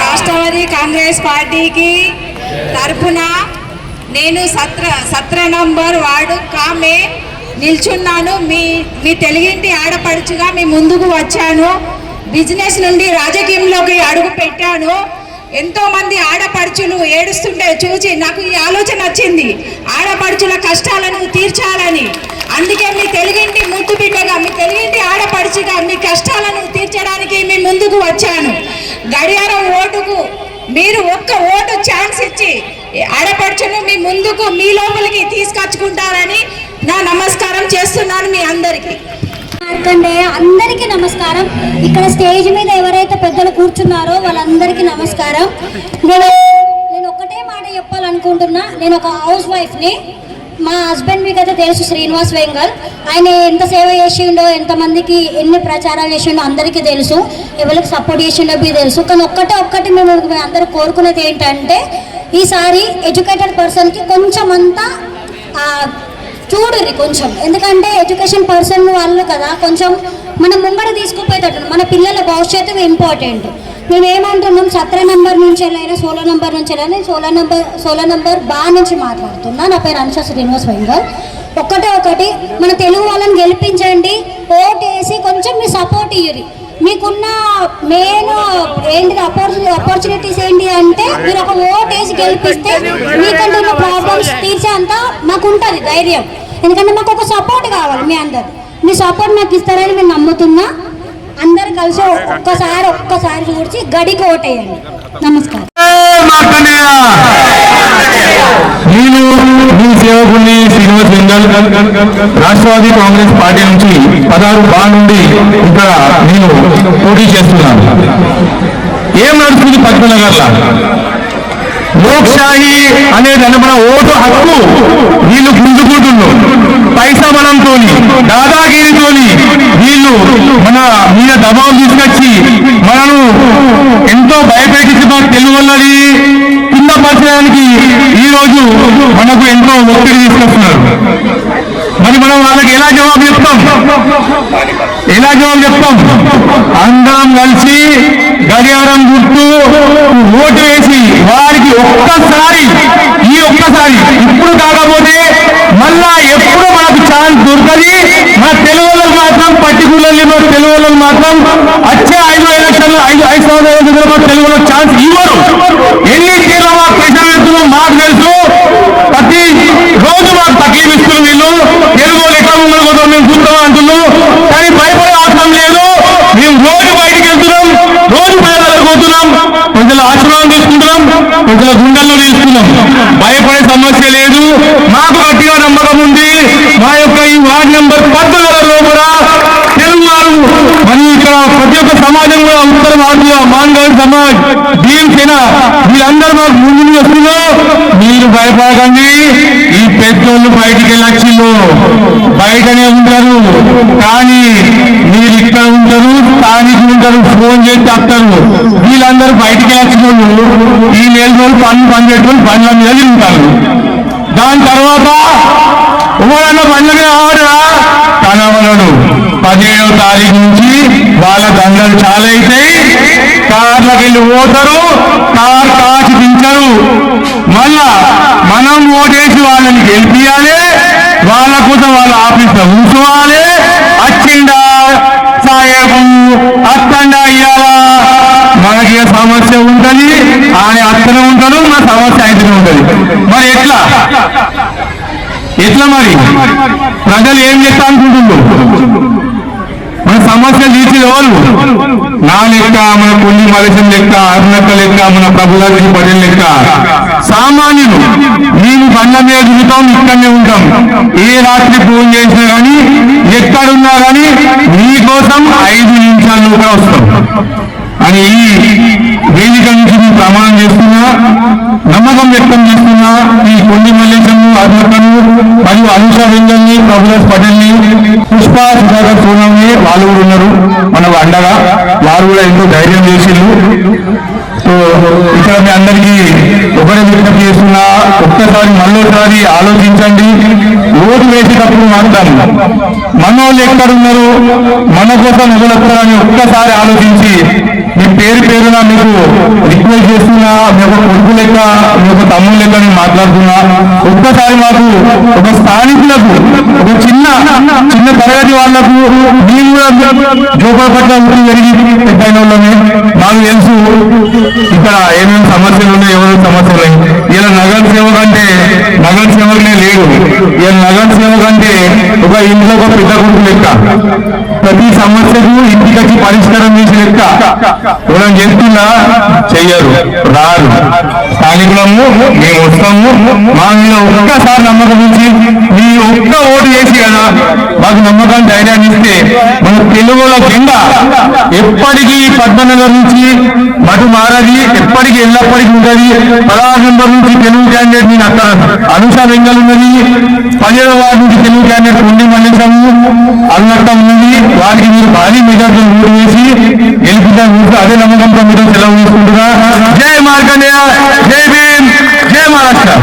రాష్ట్రవాది కాంగ్రెస్ పార్టీకి తరఫున నేను సత్ర సత్ర నంబర్ వార్డు కామే నిల్చున్నాను. మీ మీ తెలుగింటి ఆడపడుచుగా మీ ముందుకు వచ్చాను. బిజినెస్ నుండి రాజకీయంలోకి అడుగు పెట్టాను. ఎంతో మంది ఆడపడుచులు ఏడుస్తుంటే చూసి నాకు ఈ ఆలోచన వచ్చింది. ఆడపడుచుల కష్టాలను తీర్చాలని. అందుకే మీ తెలుగింటి ముద్దు బిడ్డగా మీ తెలుగింటి ఆడపడుచుగా మీ కష్టాలను తీర్చడానికి మీ ముందుకు వచ్చాను. గడియారం ఓటుకు మీరు ఒక్క ఓటు ఛాన్స్ ఇచ్చి ఆడపడుచును మీ ముందుకు మీ లోపలికి తీసుకొచ్చుకుంటారని నా నమస్కారం చేస్తున్నాను మీ అందరికీ. అందరికీ నమస్కారం. ఇక్కడ స్టేజ్ మీద ఎవరైతే పెద్ద కూర్చున్నారో వాళ్ళందరికీ నమస్కారం. నేను నేను ఒక్కటే మాట చెప్పాలనుకుంటున్నా. నేను ఒక హౌస్ వైఫ్ని మా హస్బెండ్ మీకు అయితే తెలుసు శ్రీనివాస్ వెంగల్. ఆయన ఎంత సేవ చేసిండో ఎంతమందికి ఎన్ని ప్రచారాలు చేసిండో అందరికీ తెలుసు. ఎవరికి సపోర్ట్ చేసిండో మీకు తెలుసు. కానీ ఒక్కటే ఒక్కటి మేము మేము అందరూ కోరుకునేది ఏంటంటే ఈసారి ఎడ్యుకేటెడ్ పర్సన్కి కొంచెం అంతా ఆ, కొంచెం. ఎందుకంటే ఎడ్యుకేషన్ పర్సన్ వాళ్ళు కదా కొంచెం మనం ముంగడ తీసుకుపోయేటట్టు మన పిల్లల భవిష్యత్తు ఇంపార్టెంట్. మేము ఏమంటున్నాం? సత్ర నంబర్ నుంచి వెళ్ళైనా సోలో నంబర్ నుంచి వెళ్ళైనా సోలో నంబర్ సోలో నంబర్ బా నుంచి మాట్లాడుతున్నా. నా పేరు అనుష శ్రీనివాస్ వెంగర్ ఒక్కటే ఒకటి మన తెలుగు వాళ్ళని గెలిపించండి ఓటేసి కొంచెం మీ సపోర్ట్ ఇయ్యరు. మీకున్న మెయిన్ ఏంటి అపార్చు అపార్చునిటీస్ ఏంటి అంటే మీరు ఒక ఓట్ వేసి గెలిపిస్తే మీకంటే ప్రాబ్లమ్స్ తీర్చే అంత మాకు ఉంటుంది ధైర్యం. ఎందుకంటే మాకు ఒక సపోర్ట్ కావాలి మీ అందరు మీ సపోర్ట్ నాకు ఇస్తారని నేను నమ్ముతున్నా. అందరు కలిసి ఒక్కసారి ఒక్కసారి చూసి గడికి ఓటేయండి. నమస్కారం. నేను మీ సేవకుని శ్రీనివాస్ రాష్ట్రవాది కాంగ్రెస్ పార్టీ నుంచి పదహారు బా నుండి ఇక్కడ నేను పోటీ చేస్తున్నాను. ఏం నడుస్తుంది పద్మనగర్లో లోక్షాహి అనేది మన ఓటు హక్కు మన మీద దబావం తీసుకొచ్చి మనను ఎంతో భయపెట్టించి తెలుగు వల్లది కింద పరచడానికి ఈ రోజు మనకు ఎంతో ఒత్తిడి తీసుకొస్తున్నారు. మరి మనం వాళ్ళకి ఎలా జవాబు చెప్తాం? ఎలా జవాబు చెప్తాం? అందరం కలిసి గడియారం గుర్తు ఓటు వేసి వారికి ఒక్కసారి ఈ ఒక్కసారి ఇప్పుడు కాకపోతే మళ్ళా ఎప్పుడు దొరకది మా తెలుగు మాత్రం పర్టికులర్లీ మా తెలుగు మాత్రం వచ్చే ఐదు ఎలక్షన్లు ఐదు ఐదు సంవత్సరాల ఎన్నికల్లో మన ఛాన్స్ ఇవ్వరు ఎన్ని తీర్ల మాకు ప్రెషర్ పెడుతున్నాం మాకు తెలుసు ప్రతి రోజు మాకు తక్లీఫ్ ఇస్తున్నారు వీళ్ళు తెలుగు వాళ్ళు ఎట్లా ఉన్నారు కదా మేము చూస్తాం అంటున్నాం కానీ భయపడే అవసరం లేదు మేము రోజు బయటికి వెళ్తున్నాం రోజు ప్రజలకు పోతున్నాం ప్రజల ఆశీర్వాదం తీసుకుంటున్నాం ప్రజల గుండెల్లో తీసుకున్నాం భయపడే సమస్య లేదు. మాకు గట్టిగా నమ్మకం ఉంది. మా యొక్క ఈ వార్డు నెంబర్ పద్నాలుగులో కూడా తెలుగు వారు మరి ఇక్కడ ప్రతి ఒక్క సమాజం కూడా ఉత్తర భారతీయ మాన్గల్ సమాజ్ భీమసేన వీళ్ళందరూ మాకు ముందు వస్తుందో మీరు భయపడకండి. ఈ పెద్దోళ్ళు బయటికి వెళ్ళొచ్చిళ్ళు బయటనే ఉంటారు కానీ మీరు ఇక్కడ ఉంటారు స్థానికులు ఉంటారు ఫోన్ చేసి చెప్తారు. వీళ్ళందరూ బయటికి వెళ్ళొచ్చిన ఈ నెల రోజులు పనులు పనిచేయడం బండ్ల మీద తింటారు దాని తర్వాత ఎవరన్నా బండ్ల మీద ఆడరా కనవలడు పదిహేడవ తారీఖు నుంచి వాళ్ళ దండలు చాలా అవుతాయి కార్లకు వెళ్ళి పోతారు. కార్ కాచి దించరు. మళ్ళా మనం ఓటేసి వాళ్ళని గెలిపియాలి. వాళ్ళ కోసం వాళ్ళ ఆఫీస్లో ఉంచుకోవాలి. ఏ సమస్య ఉంటుంది? ఆయన అత్తనే ఉంటాడు నా సమస్య అయితేనే ఉంటుంది. మరి ఎట్లా? ఎట్లా మరి? ప్రజలు ఏం చేస్తా అనుకుంటున్నారు? మన సమస్యలు తీర్చేది ఎవరు? నా లెక్క మన పుల్లి మలసం లెక్క అరుణక్క లెక్క మన ప్రభుదాసి పటేల్ లెక్క. సామాన్యులు మేము బండ్ల మీద దిగుతాం ఇక్కడనే ఉంటాం. ఏ రాత్రి ఫోన్ చేసినా కానీ ఎక్కడున్నా కానీ మీకోసం ఐదు నిమిషాలు కూడా వస్తాం. అని ఈ వేదిక నుంచి నేను ప్రమాణం చేస్తున్నా నమ్మకం వ్యక్తం చేస్తున్నా ఈ కొండి మల్లేశం అర్హతను మరియు అనుష వెంగల్ని ప్రభుదాస్ పటేల్ని పుష్ప సుధాకర్ సోనంని వాళ్ళు కూడా ఉన్నారు. మనకు అండగా వారు కూడా ఎంతో ధైర్యం చేసిండ్రు. సో ఇక్కడ మీ అందరికీ ఒకటే విజ్ఞప్తి చేస్తున్నా ఒక్కసారి మళ్ళీసారి ఆలోచించండి. ఓటు వేసేటప్పుడు మాత్రం వాళ్ళు ఎక్కడున్నారు మన కోసం నిలబడతారని ఒక్కసారి ఆలోచించి మీ పేరు పేరున మీకు రిక్వెస్ట్ చేస్తున్నా మీ యొక్క కొడుకు లెక్క మీ యొక్క తమ్ముడు లెక్క నేను మాట్లాడుతున్నా. ఒక్కసారి మాకు ఒక స్థానికులకు ఒక చిన్న చిన్న తరగతి వాళ్ళకు మేము కూడా జోపల పట్ల వృత్తి జరిగి పెద్ద అయిన వాళ్ళమే. మాకు తెలుసు ఇక్కడ ఏమేమి సమస్యలు ఉన్నాయి ఎవరు సమస్యలు ఉన్నాయి ఇలా నగర సేవ అంటే నగర సేవకునే లేడు ఇలా నగర సేవకు అంటే ఒక ఇంట్లో ఒక పెద్ద కొడుకు లెక్క ప్రతి సమస్యకు ఇంటికి వచ్చి పరిష్కారం చేసే లెక్క మనం చెప్తున్నా చెయ్యరు రారు. స్థానికులము మేము వస్తాము. మా మీద ఒక్కసారి నమ్మకం ఇచ్చి మీ ఒక్క ఓటు వేసి కదా మాకు నమ్మకం ధైర్యాన్ని ఇస్తే మన తెలుగుల కింద ఎప్పటికీ పద్మనగర్ నుంచి మటు మారది ఎప్పటికీ ఎల్లప్పటికీ ఉంటుంది పదహారు నెంబర్ నుంచి తెలుగు క్యాండిడేట్ నేను అక్కడ అనుష వెంగల్ ఉన్నది. పదిహేడు వార్డు నుంచి తెలుగు క్యాండిడేట్ ఉండి మల్లిసము అన్నట్ట ఉన్నది. వారికి మీరు భారీ మెజార్టీ ఓటు వేసి గెలిపించాలని చూస్తే అదే నమ్మకంతో మీరు సెలవు తీసుకుంటున్నా. జై మార్కండేయ జై భీమ్ జై మహారాష్ట్ర.